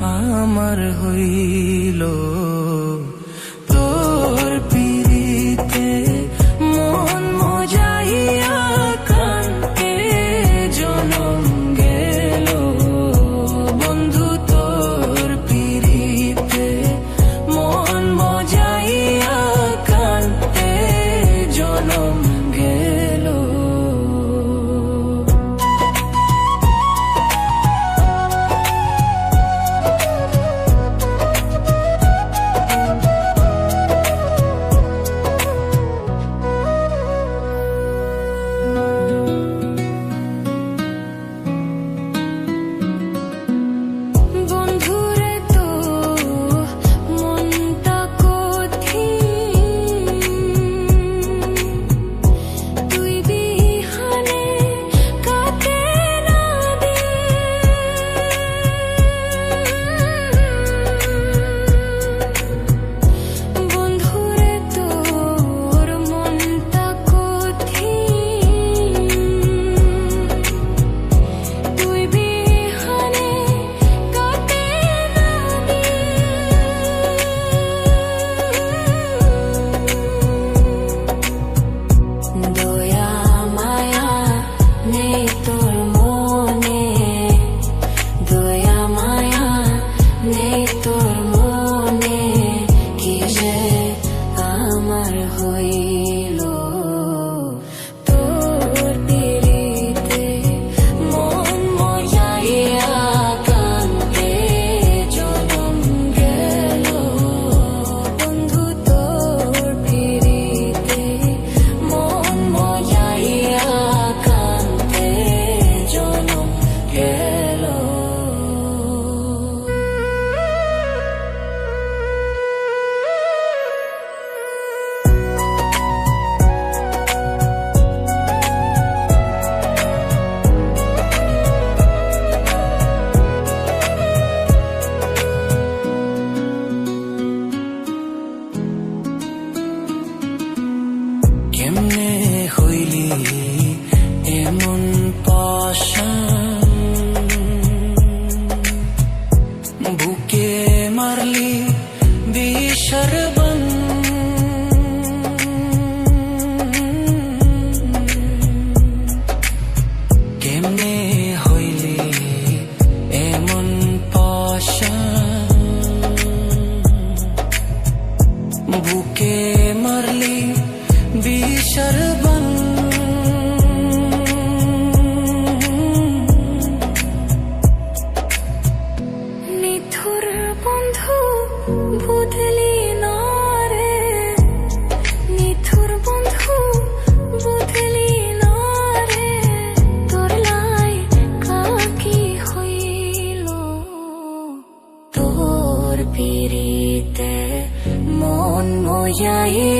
আমার হইল। আমার I'm on yeah, yeah.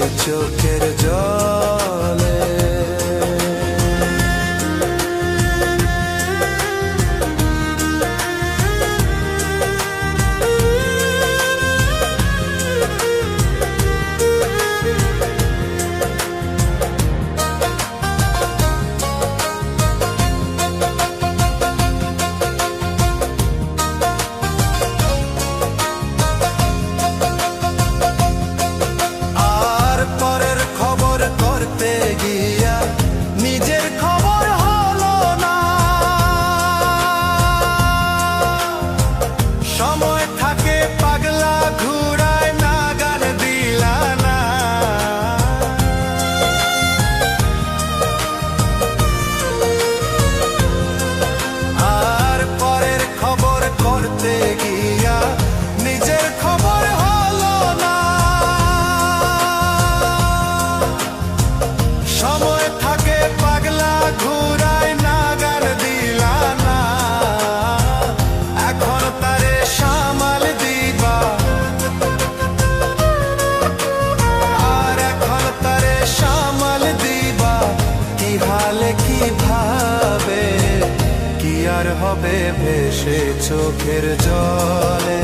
ভেসে চোখের ভেসে চোখের জলে।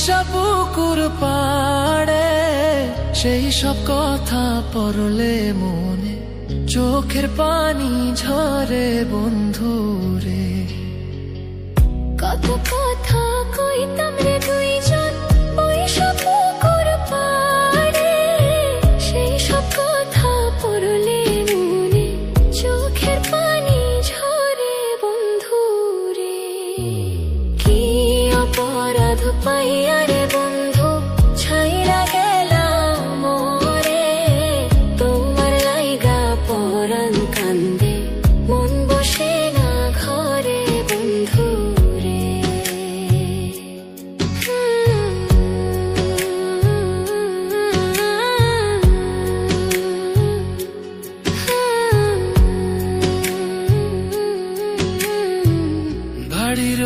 মিশা পাড়ে সেই সব কথা পরলে মনে চোখের পানি ঝরে বন্ধুরে। কত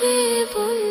غريب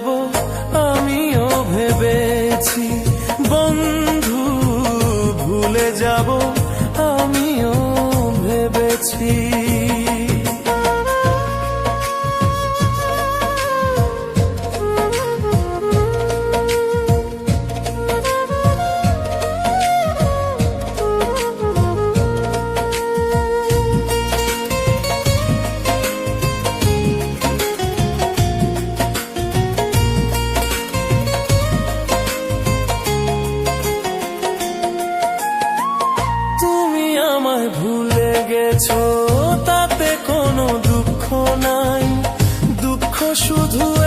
trouble. শুধু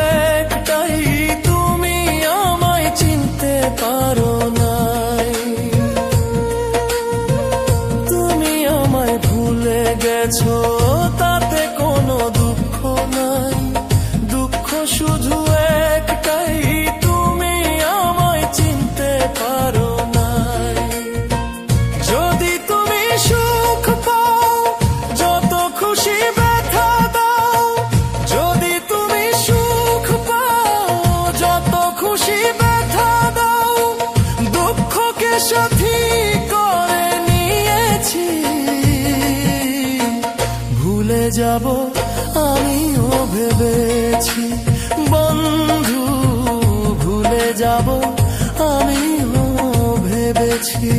যাব আমিও ভেবেছি।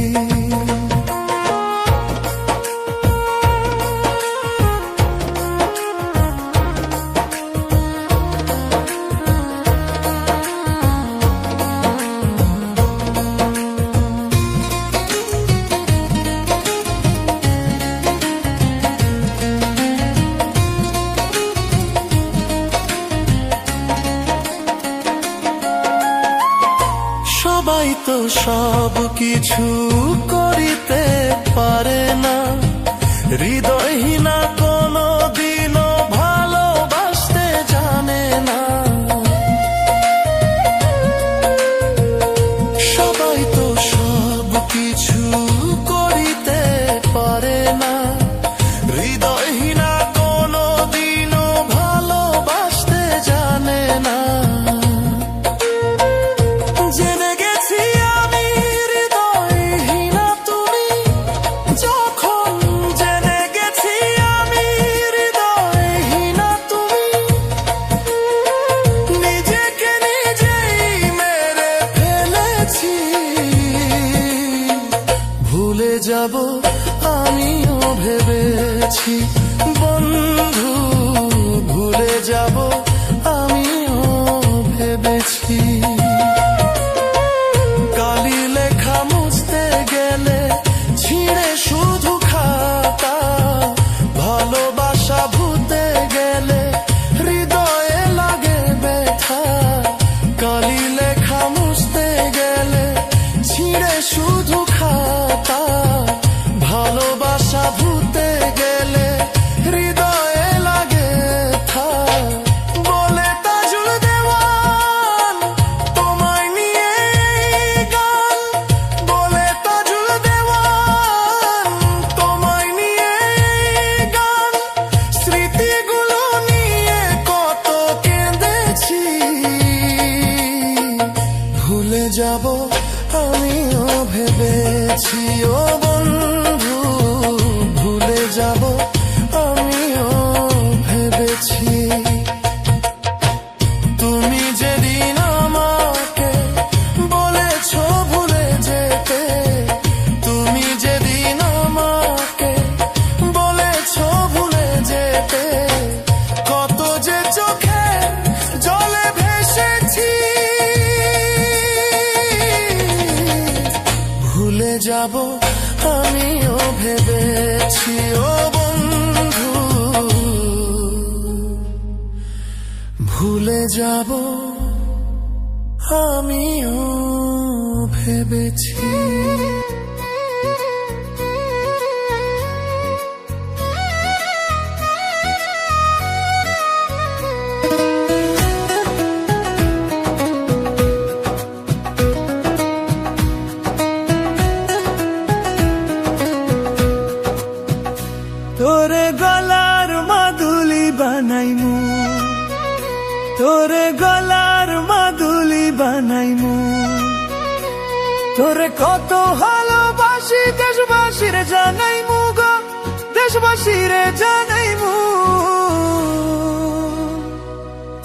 দেশবাসীরে জানাইমু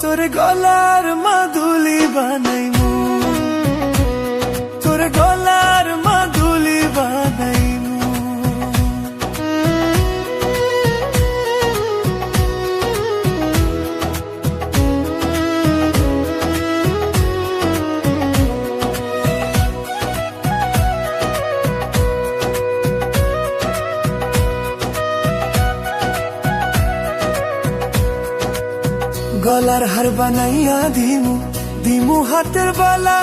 তোর গলার মাদুলি বানাইমু। তোমার হার বানাইয়া দিমু দিমু হাতের বালা।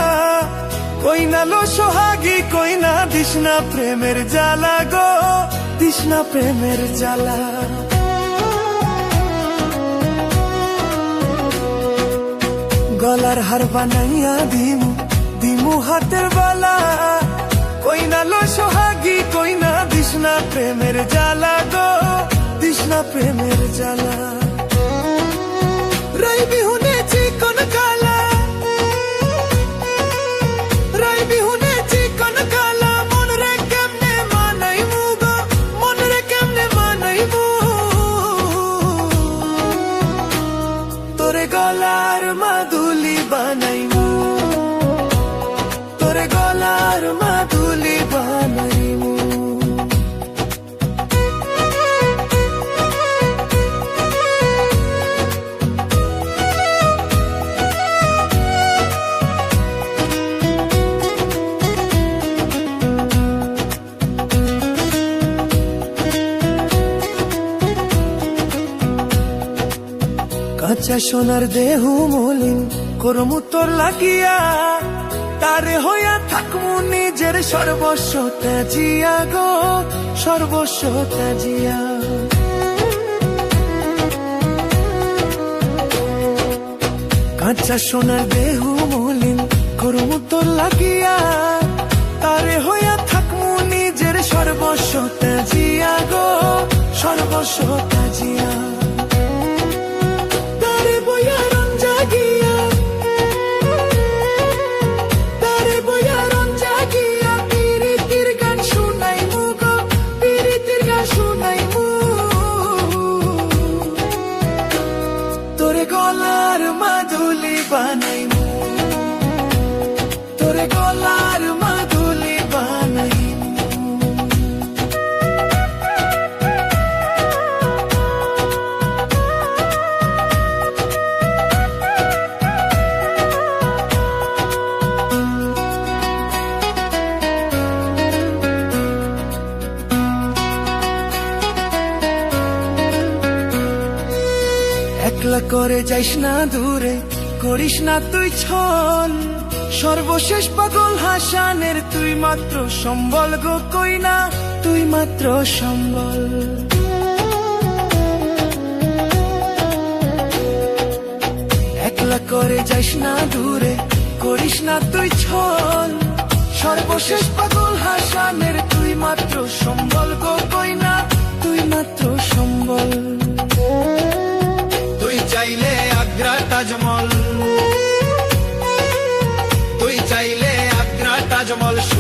কই না লো সোহাগি, কই না দিস না প্রেমের জ্বালা গো দিস না প্রেমের জ্বালা। গলার হার বানাইয়া দিমু দিমু হাতের বালা। কই না লো সোহাগি, কই না দিস না প্রেমের জ্বালা গো দিস না প্রেমের জ্বালা। বিহুনে চিকন কালা সোনার দেহু মলিন, করমু তোর লাগিয়া। তারে হইয়া থাকমু নিজের সর্বস্ব ত্যাজিয়া গো, সর্বস্ব ত্যাজিয়া। কাঁচা সোনার দেহু মলিন, করমু তোর লাগিয়া। তারে হইয়া থাকমু নিজের সর্বস্ব ত্যাজিয়া গো, সর্বস্ব ত্যাজিয়া। করে যাইস না দূরে, করিস না তুই ছল। সর্বশেষ পাগল হাসানের তুই মাত্র সম্বল গো কই না, তুই মাত্র সম্বল। একলা করে যাইস না দূরে, করিস না তুই ছল। সর্বশেষ পাগল হাসানের তুই মাত্র সম্বল গো কই না, তুই মাত্র সম্বল। চাইলে আগ্রা তাজমহল। তুই চাইলে আগ্রা তাজমহল।